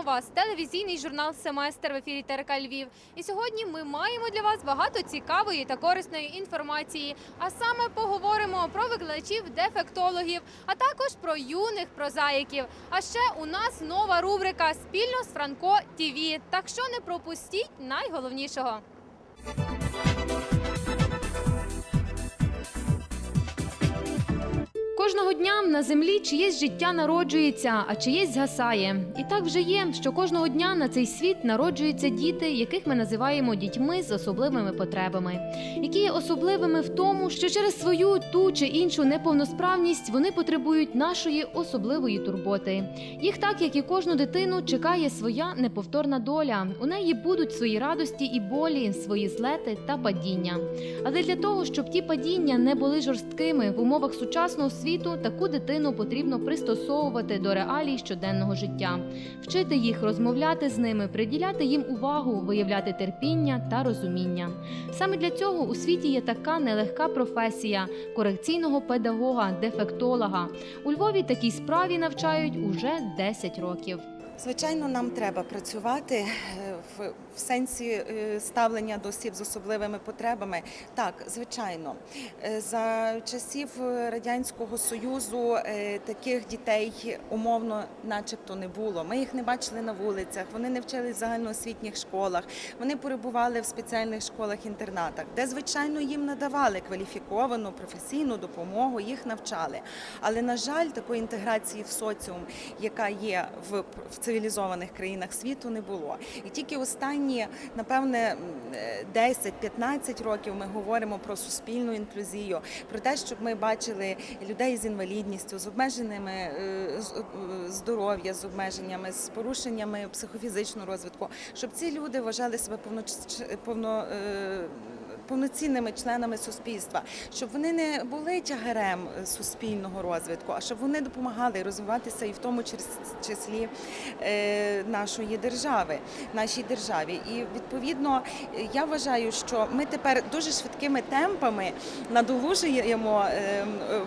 Вітаємо вас! Телевізійний журнал Семестр в ефірі ТРК Львів. І сьогодні ми маємо для вас багато цікавої та корисної інформації. А саме поговоримо про викладачів дефектологів, а також про юних прозаїків. А ще у нас нова рубрика спільно з Франко ТІВІ. Так що не пропустіть найголовнішого. Кожного дня на землі чиєсь життя народжується, а чиєсь згасає. І так вже є, що кожного дня на цей світ народжуються діти, яких ми називаємо дітьми з особливими потребами, які є особливими в тому, що через свою ту чи іншу неповносправність вони потребують нашої особливої турботи. Їх так, як і кожну дитину, чекає своя неповторна доля. У неї будуть свої радості і болі, свої злети та падіння. Але для того, щоб ті падіння не були жорсткими в умовах сучасного світу, таку дитину потрібно пристосовувати до реалій щоденного життя, вчити їх розмовляти з ними, приділяти їм увагу, виявляти терпіння та розуміння. Саме для цього у світі є така нелегка професія корекційного педагога, дефектолога. У Львові такій справі навчають уже 10 років. Звичайно, нам треба працювати е, в, сенсі е, ставлення до осіб з особливими потребами. Так, звичайно, Е, за часів радянського союзу таких дітей умовно, начебто, не було. Ми їх не бачили на вулицях, вони не вчились в загальноосвітніх школах, вони перебували в спеціальних школах-інтернатах, де звичайно їм надавали кваліфіковану професійну допомогу, їх навчали. Але на жаль, такої інтеграції в соціум, яка є в, в цивілізованих країнах світу, не було. І тільки останні, напевне, м, е, 10-15 років ми говоримо про суспільну інклюзію, про те, щоб ми бачили людей з інвалідністю, з обмеженими е, е, здоров'я, з обмеженнями, з порушеннями психофізичного розвитку, щоб ці люди вважали себе повноч- повно. Повноцінними членами суспільства, щоб вони не були тягарем е, суспільного розвитку, а щоб вони допомагали розвиватися і в тому чис- числі е, нашої держави, нашій державі. І відповідно е, я вважаю, що ми тепер дуже швидкими темпами надолужуємо е, е,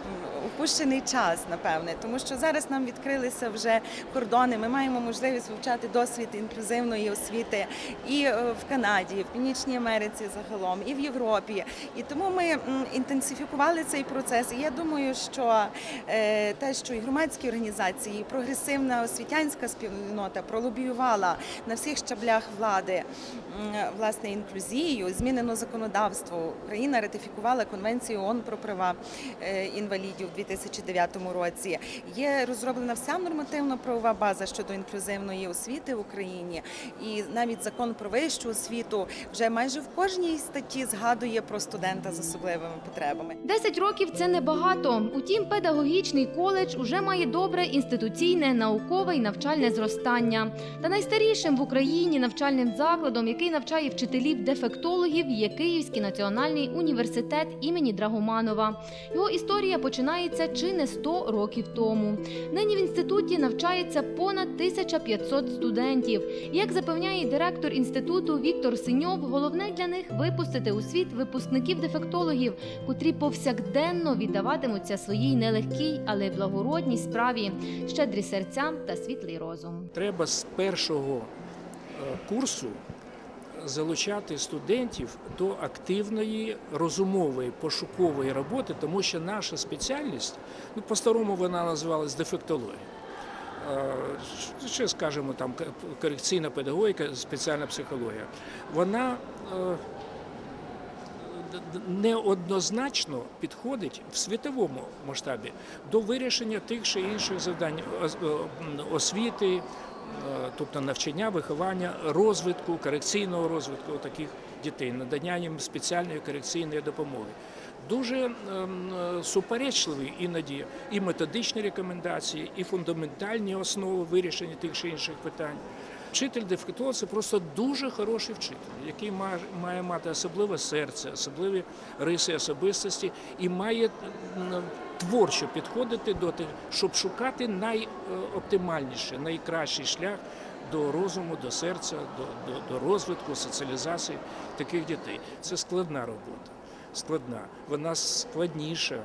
упущений час, напевне, тому що зараз нам відкрилися вже кордони. Ми маємо можливість вивчати досвід інклюзивної освіти і е, в Канаді, і в Північній Америці загалом, і в Європі. І тому ми інтенсифікували цей процес. І я думаю, що е, те, що і громадські організації, і прогресивна освітянська спільнота пролобіювала на всіх щаблях влади власне інклюзію, змінено законодавство. Україна ратифікувала конвенцію ООН про права е, інвалідів 2009 році. Є розроблена вся нормативно-правова база щодо інклюзивної освіти в Україні, і навіть закон про вищу освіту вже майже в кожній статті згадує про студента з особливими потребами. 10 років це небагато. Утім, педагогічний коледж уже має добре інституційне, наукове і навчальне зростання. Та найстарішим в Україні навчальним закладом, який навчає вчителів-дефектологів, є Київський національний університет імені Драгоманова. Його історія починається чи не 100 років тому. Нині в інституті навчається понад 1500 студентів. Як запевняє директор інституту Віктор Синьов, головне для них випустити у світ випускників-дефектологів, котрі повсякденно віддаватимуться своїй нелегкій, але благородній справі, щедрі серця та світлий розум. Треба з першого е, курсу залучати студентів до активної розумової пошукової роботи, тому що наша спеціальність, ну по-старому вона називалась дефектологія. Е, Ще скажемо там корекційна педагогіка, спеціальна психологія. Вона е, неоднозначно підходить в світовому масштабі до вирішення тих чи інших завдань е, освіти, тобто навчання, виховання, розвитку, корекційного розвитку таких дітей, надання їм спеціальної корекційної допомоги. Дуже ем, е, суперечливі іноді і методичні рекомендації, і фундаментальні основи вирішення тих чи інших питань. Вчитель дефектолог – це просто дуже хороший вчитель, який має, мати особливе серце, особливі риси особистості і має творчо підходити до тих, щоб шукати найоптимальніший, найкращий шлях до розуму, до серця, до, до, до розвитку, соціалізації таких дітей. Це складна робота. Складна. Вона складніша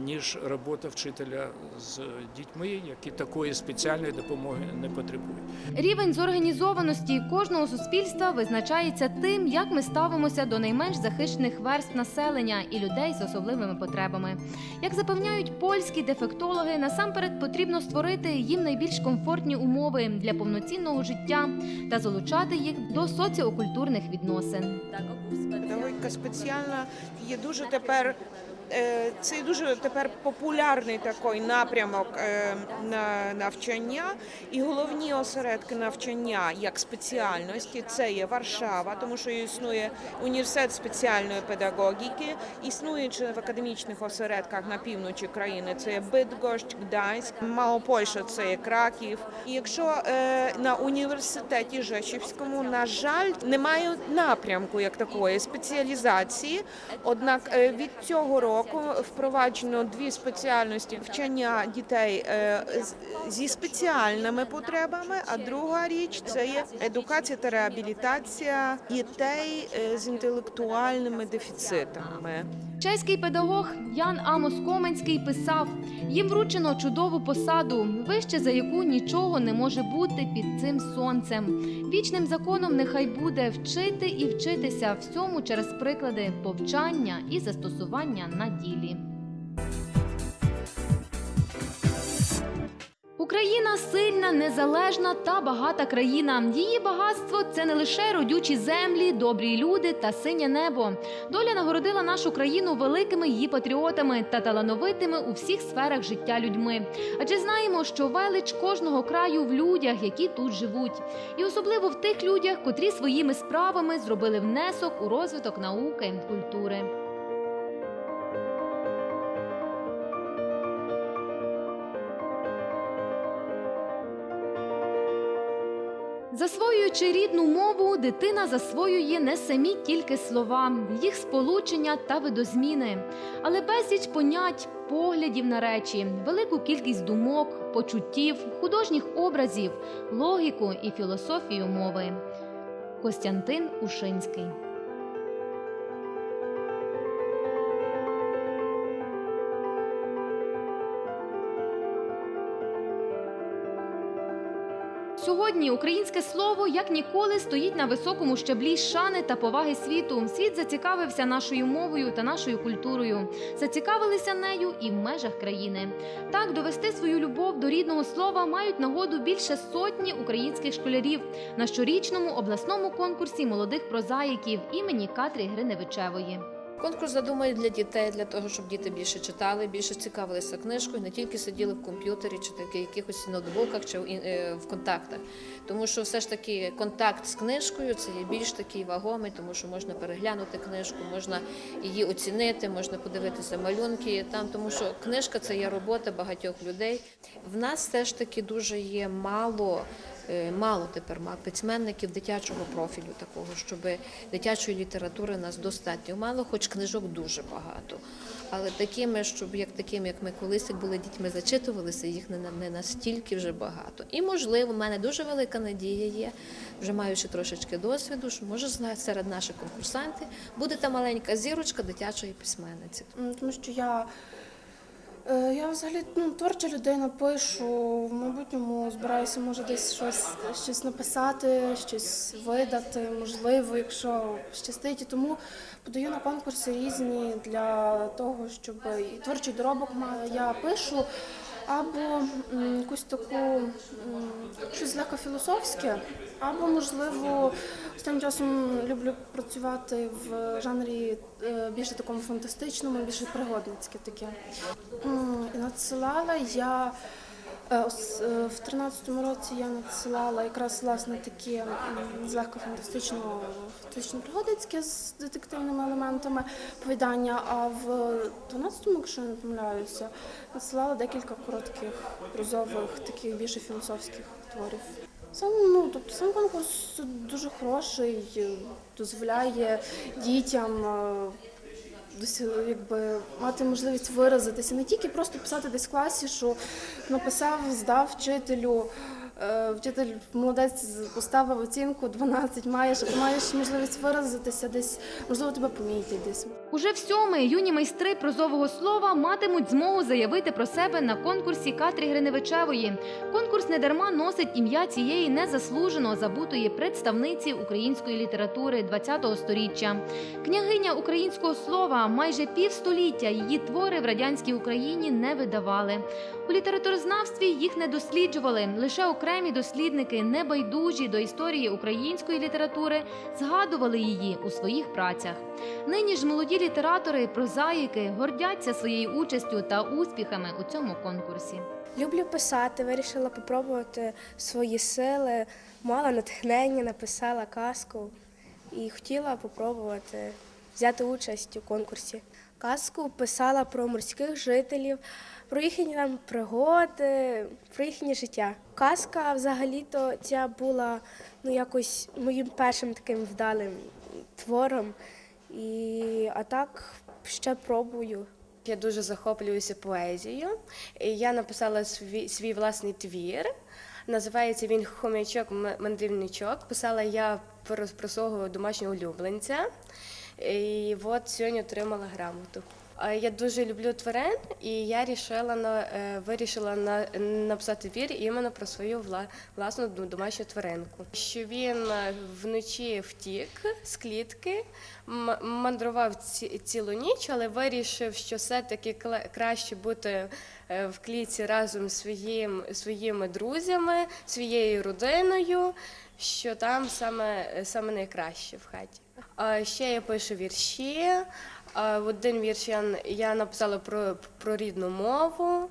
ніж робота вчителя з дітьми, які такої спеціальної допомоги не потребують. Рівень зорганізованості кожного суспільства визначається тим, як ми ставимося до найменш захищених верств населення і людей з особливими потребами. Як запевняють польські дефектологи, насамперед потрібно створити їм найбільш комфортні умови для повноцінного життя та залучати їх до соціокультурних відносин. Педагогіка спеціальна є дуже тепер. Е, Це дуже тепер популярний такий напрямок е, на навчання, і головні осередки навчання як спеціальності це є Варшава, тому що існує університет спеціальної педагогіки, існуючи в академічних осередках на півночі країни. Це є Бидгощ, Гданськ, Малопольща, це є Краків. І якщо е, на університеті Жешівському, на жаль, немає напрямку як такої спеціалізації. Однак від цього року впроваджено дві спеціальності вчення дітей е, зі спеціальними потребами. А друга річ це є едукація та реабілітація дітей е, з інтелектуальними дефіцитами. Чеський педагог Ян Амос Коменський писав: їм вручено чудову посаду, вище за яку нічого не може бути під цим сонцем. Вічним законом нехай буде вчити і вчитися всьому через приклади повчання і застосування на ділі. Україна сильна, незалежна та багата країна. Її багатство це не лише родючі землі, добрі люди та синє небо. Доля нагородила нашу країну великими її патріотами та талановитими у всіх сферах життя людьми. Адже знаємо, що велич кожного краю в людях, які тут живуть, і особливо в тих людях, котрі своїми справами зробили внесок у розвиток науки культури. Засвоюючи рідну мову, дитина засвоює не самі тільки слова, їх сполучення та видозміни, але безліч понять, поглядів на речі, велику кількість думок, почуттів, художніх образів, логіку і філософію мови. Костянтин Ушинський Сьогодні українське слово як ніколи стоїть на високому щаблі шани та поваги світу. Світ зацікавився нашою мовою та нашою культурою. Зацікавилися нею і в межах країни. Так довести свою любов до рідного слова мають нагоду більше сотні українських школярів на щорічному обласному конкурсі молодих прозаїків імені Катрі Гриневичевої. Конкурс задуманий для дітей, для того, щоб діти більше читали, більше цікавилися книжкою, не тільки сиділи в комп'ютері чи таки якихось ноутбуках чи е, в контактах. Тому що все ж таки контакт з книжкою це є більш такий вагомий, тому що можна переглянути книжку, можна її оцінити, можна подивитися малюнки там, тому що книжка це є робота багатьох людей. В нас все ж таки дуже є мало. Е, Мало тепер письменників дитячого профілю такого, щоб дитячої літератури нас достатньо мало, хоч книжок дуже багато. Але такими, щоб як такими, як ми колись були дітьми, зачитувалися, їх не, не настільки вже багато. І можливо, в мене дуже велика надія є, вже маючи трошечки досвіду, що може серед наших конкурсантів буде та маленька зірочка дитячої письменниці. Тому що я, я взагалі ну, творча людина, пишу, в майбутньому збираюся, може, десь щось, щось написати, щось видати, можливо, якщо щастить. І тому подаю на конкурси різні для того, щоб і творчий доробок. Я пишу. Або якусь таку щось легко філософське, або можливо останнім часом люблю працювати в жанрі е, більше такому фантастичному, більше пригодницьке таке. І надсилала я в 13-му році я надсилала якраз власне такі м, злегка фантастично фантастично з детективними елементами повідання. А в 12-му, якщо не помиляюся, надсилала декілька коротких прозових, таких більше філософських творів. Сам ну тобто сам конкурс дуже хороший, е, дозволяє дітям. Е, якби мати можливість виразитися, не тільки просто писати десь в класі, що написав, здав вчителю, вчитель молодець поставив оцінку 12 маєш, ти маєш можливість виразитися десь, можливо, тебе помітять десь. Уже в сьомий юні майстри прозового слова матимуть змогу заявити про себе на конкурсі Катрі Гриневичевої. Конкурс недарма носить ім'я цієї незаслужено забутої представниці української літератури ХХ століття. Княгиня українського слова майже півстоліття її твори в радянській Україні не видавали. У літературознавстві їх не досліджували. Лише окремі дослідники, небайдужі до історії української літератури, згадували її у своїх працях. Нині ж молоді літератори, прозаїки гордяться своєю участю та успіхами у цьому конкурсі. Люблю писати, вирішила попробувати свої сили, мала натхнення, написала казку і хотіла попробувати взяти участь у конкурсі. Казку писала про морських жителів, про їхні там пригоди, про їхнє життя. Казка взагалі-то ця була ну, якось моїм першим таким вдалим твором. І, а так ще пробую. Я дуже захоплююся поезією. Я написала свій, свій власний твір. Називається він Хомячок мандрівничок. Писала я про, про свого домашнього улюбленця. І от сьогодні отримала грамоту. А Я дуже люблю тварин, і я рішила на, е, вирішила на, написати твір іменно про свою вла, власну домашню тваринку. Що він е, вночі втік з клітки, мандрував ці, цілу ніч, але вирішив, що все-таки краще бути е, в клітці разом з своїм, своїми друзями, своєю родиною, що там саме, саме найкраще в хаті. Ще я пишу вірші. А Один вірш я, я написала про, про рідну мову,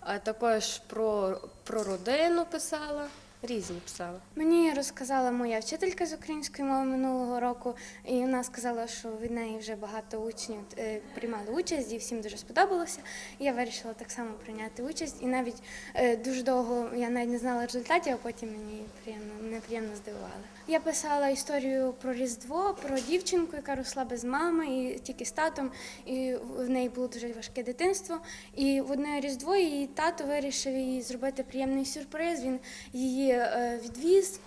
а також про, про родину писала, різні писала. Мені розказала моя вчителька з української мови минулого року, і вона сказала, що від неї вже багато учнів е, приймали участь, і всім дуже сподобалося. Я вирішила так само прийняти участь. І навіть е, дуже довго я навіть не знала результатів, а потім мені приємно мене приємно здивували. Я писала історію про Різдво, про дівчинку, яка росла без мами і тільки з татом. І в неї було дуже важке дитинство. І в одне Різдво її тато вирішив їй зробити приємний сюрприз. Він її е, відвіз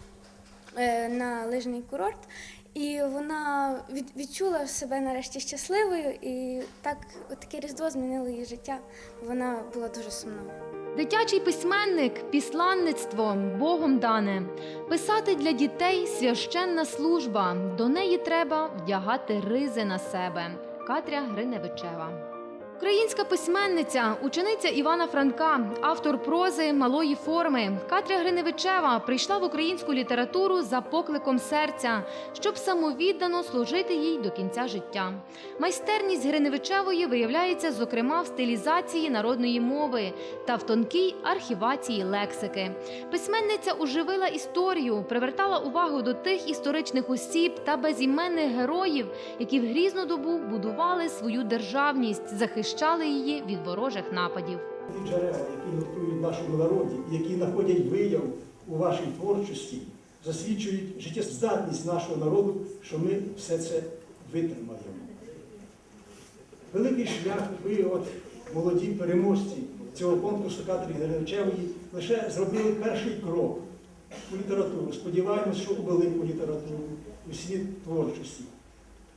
е, на лижний курорт. І вона відчула себе нарешті щасливою, і так таке різдво змінило її життя. Вона була дуже сумною. Дитячий письменник післанництво Богом дане. Писати для дітей священна служба. До неї треба вдягати ризи на себе. Катря Гриневичева. Українська письменниця, учениця Івана Франка, автор прози малої форми. Катря Гриневичева прийшла в українську літературу за покликом серця, щоб самовіддано служити їй до кінця життя. Майстерність Гриневичевої виявляється, зокрема, в стилізації народної мови та в тонкій архівації лексики. Письменниця оживила історію, привертала увагу до тих історичних осіб та безіменних героїв, які в грізну добу будували свою державність, захищали її від ворожих нападів. Ті джерела, які готують нашому народі, які знаходять вияв у вашій творчості, засвідчують життєздатність нашого народу, що ми все це витримаємо. Великий шлях, ви, от молоді переможці цього конкурсу Катрі Гриневичевої, лише зробили перший крок у літературу. Сподіваємось, що у велику літературу, у світ творчості.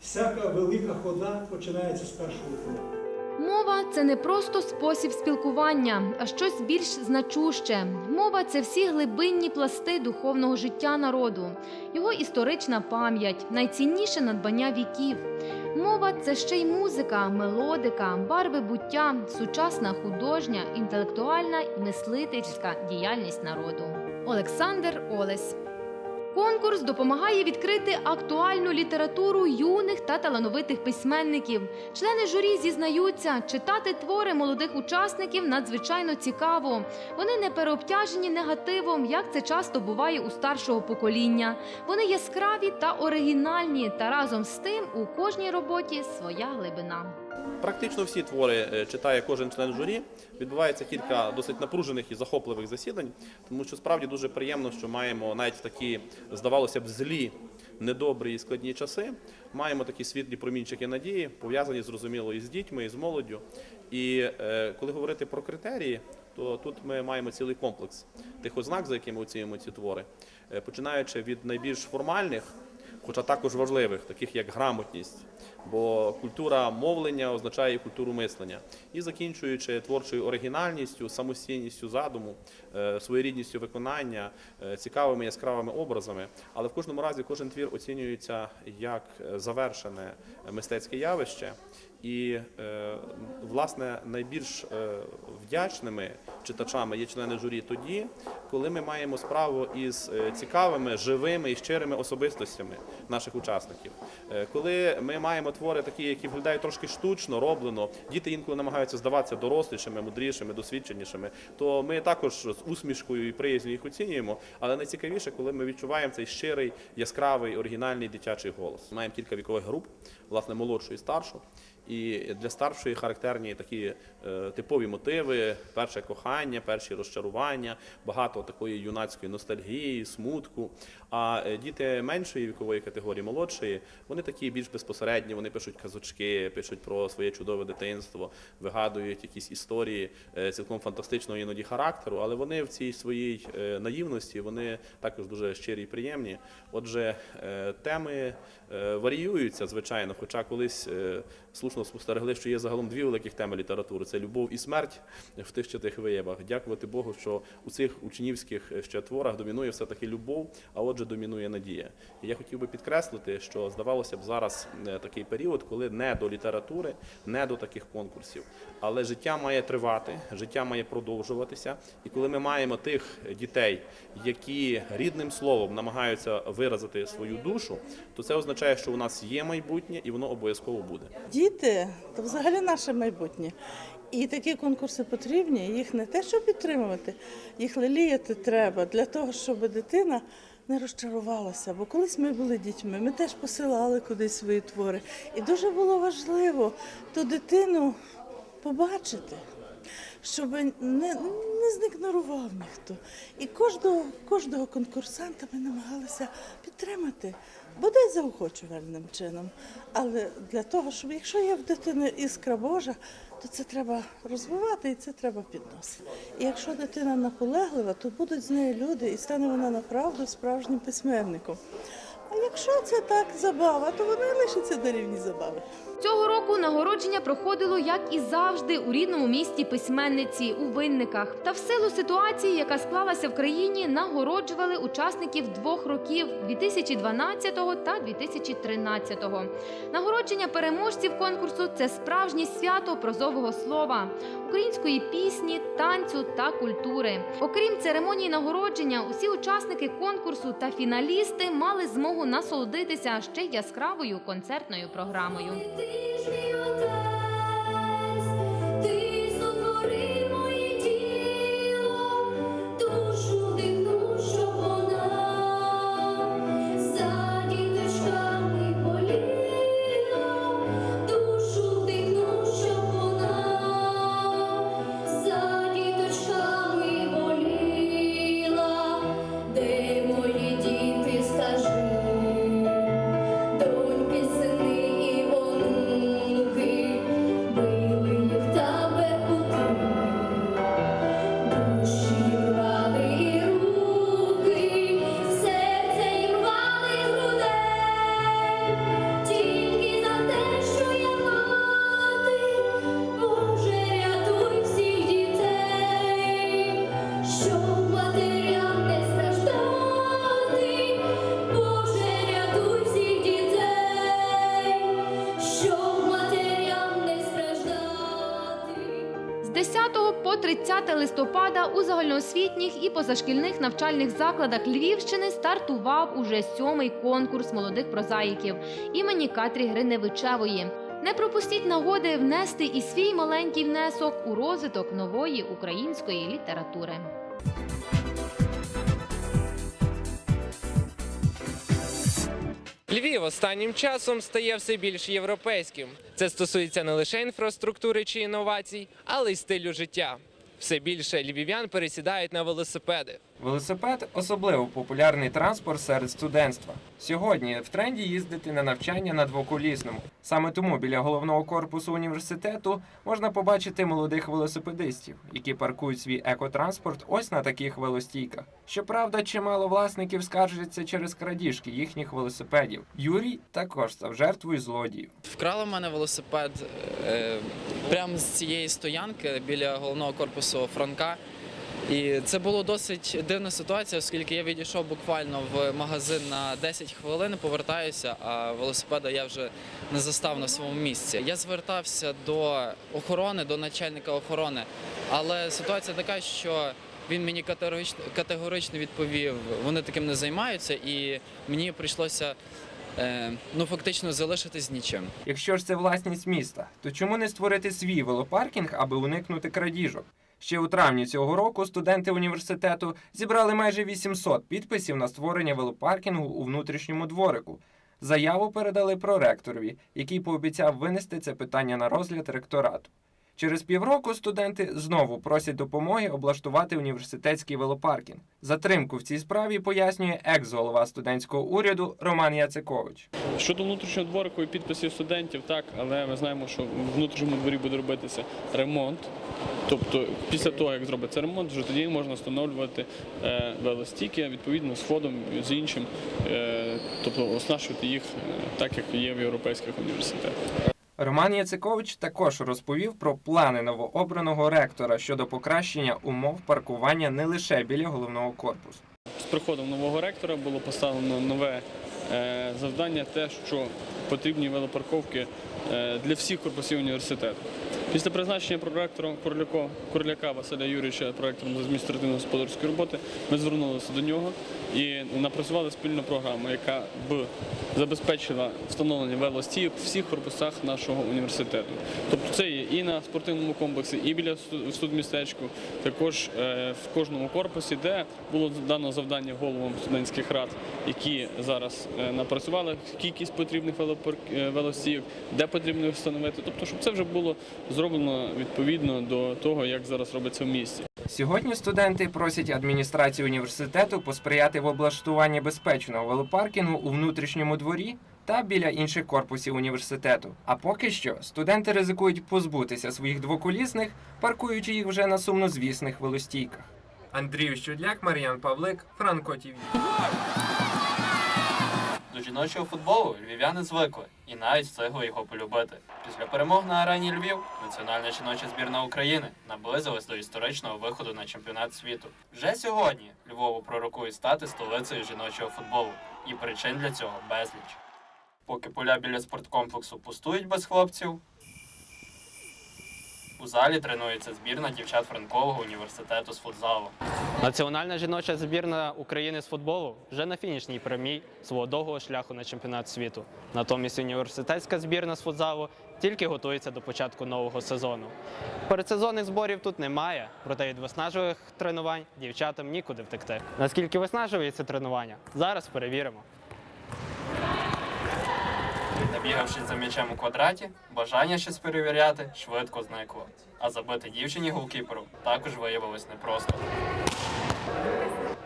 Всяка велика хода починається з першого кроку. Мова це не просто спосіб спілкування, а щось більш значуще. Мова це всі глибинні пласти духовного життя народу, його історична пам'ять, найцінніше надбання віків. Мова це ще й музика, мелодика, барви буття, сучасна художня, інтелектуальна і мислительська діяльність народу. Олександр Олесь. Конкурс допомагає відкрити актуальну літературу юних та талановитих письменників. Члени журі зізнаються, читати твори молодих учасників надзвичайно цікаво. Вони не переобтяжені негативом, як це часто буває у старшого покоління. Вони яскраві та оригінальні, та разом з тим у кожній роботі своя глибина. Практично всі твори е, читає кожен член журі. Відбувається кілька досить напружених і захопливих засідань, тому що справді дуже приємно, що маємо навіть в такі, здавалося б, злі, недобрі і складні часи. Маємо такі світлі промінчики надії, пов'язані зрозуміло і з дітьми, і з молоддю. І е, коли говорити про критерії, то тут ми маємо цілий комплекс тих ознак, за якими оцінюємо ці твори, Е, починаючи від найбільш формальних, хоча також важливих, таких як грамотність. Бо культура мовлення означає і культуру мислення, і закінчуючи творчою оригінальністю, самостійністю задуму, е, своєрідністю виконання, е, цікавими яскравими образами. Але в кожному разі кожен твір оцінюється як е, завершене мистецьке явище. І власне найбільш вдячними читачами є члени журі тоді, коли ми маємо справу із цікавими, живими і щирими особистостями наших учасників. Коли ми маємо твори такі, які виглядають трошки штучно, роблено, діти інколи намагаються здаватися дорослішими, мудрішими, досвідченішими, то ми також з усмішкою і приязню їх оцінюємо. Але найцікавіше, коли ми відчуваємо цей щирий, яскравий, оригінальний дитячий голос. Маємо кілька вікових груп, власне, молодшу і старшу. І для старшої характерні такі е, типові мотиви: перше кохання, перші розчарування, багато такої юнацької ностальгії, смутку. А е, діти меншої вікової категорії, молодшої, вони такі більш безпосередні, вони пишуть казочки, пишуть про своє чудове дитинство, вигадують якісь історії е, цілком фантастичного іноді характеру, але вони в цій своїй наївності вони також дуже щирі і приємні. Отже, теми варіюються, звичайно, хоча колись е, слушно спостерегли, що є загалом дві великих теми літератури: це любов і смерть в тих чи тих виявах. Дякувати Богу, що у цих учнівських ще творах домінує все таки любов, а отже, домінує надія. І я хотів би підкреслити, що здавалося б зараз е, такий період, коли не до літератури, не до таких конкурсів, але життя має тривати, життя має продовжуватися. І коли ми маємо тих дітей, які рідним словом намагаються виразити свою душу, то це означає, що у нас є майбутнє, і воно обов'язково буде. Діти то взагалі наше майбутнє. І такі конкурси потрібні, їх не те, щоб підтримувати, їх леліяти треба для того, щоб дитина не розчарувалася. Бо колись ми були дітьми, ми теж посилали кудись свої твори. І дуже було важливо ту дитину побачити, щоб не, не зігнорував ніхто. І кожного, кожного конкурсанта ми намагалися підтримати, бодай заохочувальним чином. Але для того, щоб якщо є в дитини іскра Божа, то це треба розвивати і це треба підносити. І якщо дитина наполеглива, то будуть з нею люди, і стане вона направду справжнім письменником. А якщо це так забава, то вона лишиться на рівні забави. Цього року нагородження проходило, як і завжди, у рідному місті письменниці у винниках. Та в силу ситуації, яка склалася в країні, нагороджували учасників двох років 2012 та 2013. Нагородження переможців конкурсу це справжнє свято прозового слова, української пісні, танцю та культури. Окрім церемонії нагородження, усі учасники конкурсу та фіналісти мали змогу насолодитися ще яскравою концертною програмою. 30 листопада у загальноосвітніх і позашкільних навчальних закладах Львівщини стартував уже сьомий конкурс молодих прозаїків імені Катрі Гриневичевої. Не пропустіть нагоди внести і свій маленький внесок у розвиток нової української літератури. Львів останнім часом стає все більш європейським. Це стосується не лише інфраструктури чи інновацій, але й стилю життя. Все більше львів'ян пересідають на велосипеди. Велосипед особливо популярний транспорт серед студентства. Сьогодні в тренді їздити на навчання на двоколісному. Саме тому біля головного корпусу університету можна побачити молодих велосипедистів, які паркують свій екотранспорт ось на таких велостійках. Щоправда, чимало власників скаржаться через крадіжки їхніх велосипедів. Юрій також став жертвою злодіїв. Вкрали в мене велосипед е, прямо з цієї стоянки біля головного корпусу Франка. І це було досить дивна ситуація, оскільки я відійшов буквально в магазин на 10 хвилин, повертаюся, а велосипеда я вже не застав на своєму місці. Я звертався до охорони, до начальника охорони, але ситуація така, що він мені категорично, відповів, вони таким не займаються, і мені прийшлося е, ну фактично залишитись нічим. Якщо ж це власність міста, то чому не створити свій велопаркінг, аби уникнути крадіжок? Ще у травні цього року студенти університету зібрали майже 800 підписів на створення велопаркінгу у внутрішньому дворику. Заяву передали проректорові, який пообіцяв винести це питання на розгляд ректорату. Через півроку студенти знову просять допомоги облаштувати університетський велопаркінг. Затримку в цій справі пояснює екс-голова студентського уряду Роман Яцикович. Щодо внутрішнього дворику і підписів студентів, так, але ми знаємо, що в внутрішньому дворі буде робитися ремонт. Тобто, після того, як зробиться ремонт, вже тоді можна встановлювати е, велостіки відповідно з ходом з іншим, е, тобто оснащувати їх е, так, як є в європейських університетах. Роман Яцикович також розповів про плани новообраного ректора щодо покращення умов паркування не лише біля головного корпусу. З приходом нового ректора було поставлено нове е, завдання, те, що потрібні велопарковки е, для всіх корпусів університету. Після призначення проректора Курляко, Курляка Василя Юрійовича проектором з адміністративно-господарської роботи, ми звернулися до нього і напрацювали спільну програму, яка б забезпечила встановлення велостійок в всіх корпусах нашого університету. Тобто це є і на спортивному комплексі, і біля студмістечку, також е, в кожному корпусі, де було дано завдання головам студентських рад, які зараз е, напрацювали кількість потрібних е, велостійок, де потрібно їх встановити. Тобто, щоб це вже було зроблено відповідно до того, як зараз робиться в місті. Сьогодні студенти просять адміністрацію університету посприяти в облаштуванні безпечного велопаркінгу у внутрішньому дворі та біля інших корпусів університету. А поки що студенти ризикують позбутися своїх двоколісних, паркуючи їх вже на сумнозвісних велостійках. Андрій Щудляк, Мар'ян Павлик, Франко ТІВІ. До жіночого футболу львів'яни звикли і навіть встигли його полюбити. Після перемог на арені Львів національна жіноча збірна України наблизилась до історичного виходу на чемпіонат світу. Вже сьогодні Львову пророкують стати столицею жіночого футболу, і причин для цього безліч. Поки поля біля спорткомплексу пустують без хлопців. У залі тренується збірна дівчат Франкового університету з футзалу. Національна жіноча збірна України з футболу вже на фінішній прямій свого довгого шляху на чемпіонат світу. Натомість університетська збірна з футзалу тільки готується до початку нового сезону. Передсезонних зборів тут немає, проте від виснажливих тренувань дівчатам нікуди втекти. Наскільки виснажує це тренування? Зараз перевіримо. Набігавшись за м'ячем у квадраті, бажання щось перевіряти швидко зникло. А забити дівчині голкіперу також виявилось непросто.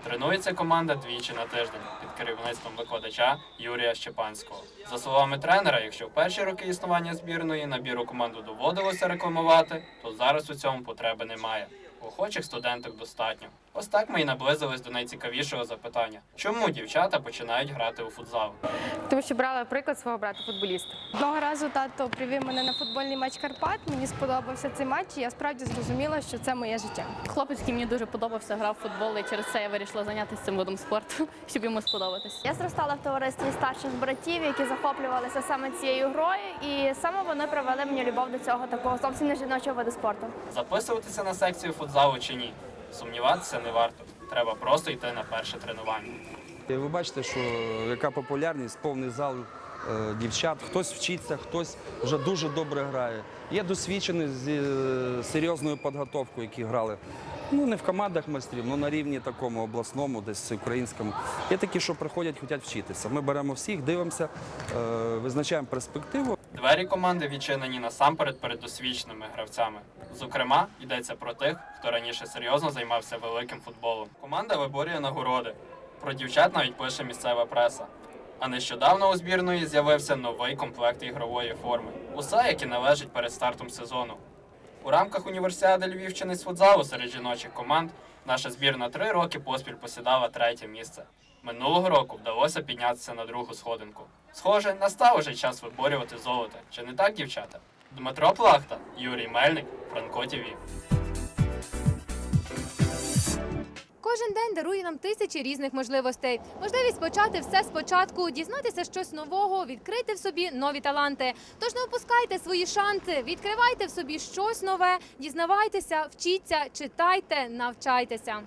Тренується команда двічі на тиждень під керівництвом викладача Юрія Щепанського. За словами тренера, якщо в перші роки існування збірної набір у команду доводилося рекламувати, то зараз у цьому потреби немає. Охочих студенток достатньо. Ось так ми і наблизились до найцікавішого запитання: чому дівчата починають грати у футзал? Тому що брала приклад свого брата футболіста. Одного разу тато привів мене на футбольний матч Карпат. Мені сподобався цей матч, і я справді зрозуміла, що це моє життя. Хлопець, який мені дуже подобався, грав в футбол, і через це я вирішила зайнятися цим видом спорту, щоб йому сподобатись. Я зростала в товаристві старших братів, які захоплювалися саме цією грою, і саме вони привели мені любов до цього такого зовсім не жіночого виду спорту. Записуватися на секцію футзалу чи ні? Сумніватися не варто. Треба просто йти на перше тренування. Ви бачите, що яка популярність, повний зал е, дівчат. Хтось вчиться, хтось вже дуже добре грає. Є досвідчені з е, серйозною підготовкою, які грали. Ну, не в командах майстрів, але на рівні такому обласному, десь українському. Є такі, що приходять, хочуть вчитися. Ми беремо всіх, дивимося, е, визначаємо перспективу. Двері команди відчинені насамперед перед досвідченими гравцями. Зокрема, йдеться про тих, хто раніше серйозно займався великим футболом. Команда виборює нагороди. Про дівчат навіть пише місцева преса. А нещодавно у збірної з'явився новий комплект ігрової форми. Усе, яке належить перед стартом сезону. У рамках універсіади Львівщини з футзалу серед жіночих команд наша збірна три роки поспіль посідала третє місце. Минулого року вдалося піднятися на другу сходинку. Схоже, настав уже час виборювати золото. Чи не так, дівчата? Дмитро Плахта, Юрій Мельник, Франко ТІВІ. Кожен день дарує нам тисячі різних можливостей. Можливість почати все спочатку, дізнатися щось нового, відкрити в собі нові таланти. Тож не опускайте свої шанси, відкривайте в собі щось нове, дізнавайтеся, вчіться, читайте, навчайтеся.